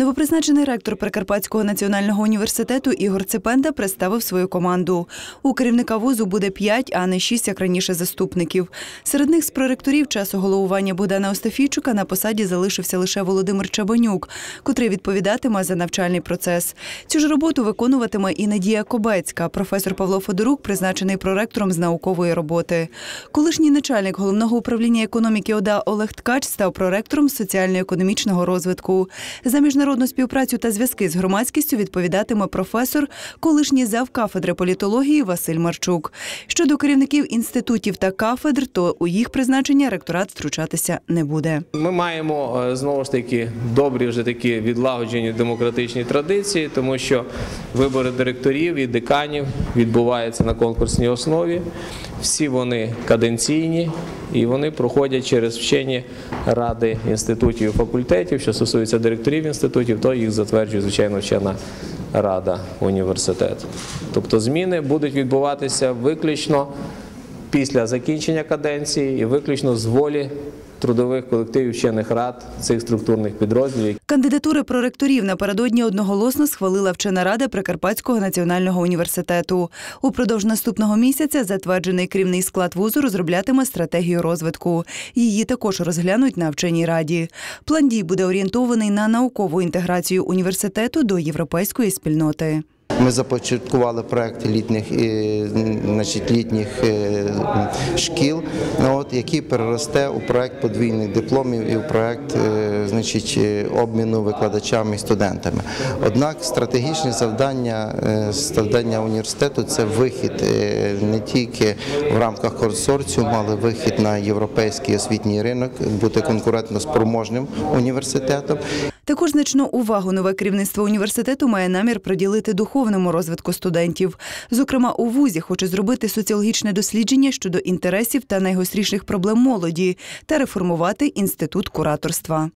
Новопризначений ректор Прикарпатського національного університету Ігор Цепенда представив свою команду. У керівника вузу буде п'ять, а не шість, як раніше, заступників. Серед них з проректорів часу головування Богдана Остафійчука на посаді залишився лише Володимир Чабанюк, котрий відповідатиме за навчальний процес. Цю ж роботу виконуватиме і Надія Кобецька. Професор Павло Федорук призначений проректором з наукової роботи. Колишній начальник головного управління економіки ОДА Олег Ткач став проректором соціально-економічного розвитку. За міжнародну співпрацю та зв'язки з громадськістю відповідатиме професор, колишній зав кафедри політології Василь Марчук. Щодо керівників інститутів та кафедр, то у їх призначення ректорат втручатися не буде. Ми маємо е, знову ж таки добрі вже такі відлагоджені демократичні традиції, тому що вибори директорів і деканів відбуваються на конкурсній основі. Всі вони каденційні і вони проходять через вчені ради інститутів і факультетів. Що стосується директорів інститутів, то їх затверджує звичайно вчена рада університету. Тобто зміни будуть відбуватися виключно після закінчення каденції і виключно з волі трудових колективів вчених рад цих структурних підрозділів. Кандидатури проректорів напередодні одноголосно схвалила вчена рада Прикарпатського національного університету. Упродовж наступного місяця затверджений керівний склад вузу розроблятиме стратегію розвитку. Її також розглянуть на вченій раді. План дій буде орієнтований на наукову інтеграцію університету до європейської спільноти. Ми започаткували проект літніх, е, значить, літніх е, шкіл, от, який переросте у проект подвійних дипломів і у проект е, значить, обміну викладачами і студентами. Однак стратегічне завдання, завдання університету це вихід не тільки в рамках консорціуму, але вихід на європейський освітній ринок, бути конкурентно спроможним університетом. Також значну увагу нове керівництво університету має намір приділити духовному розвитку студентів. Зокрема, у вузі хоче зробити соціологічне дослідження щодо інтересів та найгостріших проблем молоді та реформувати інститут кураторства.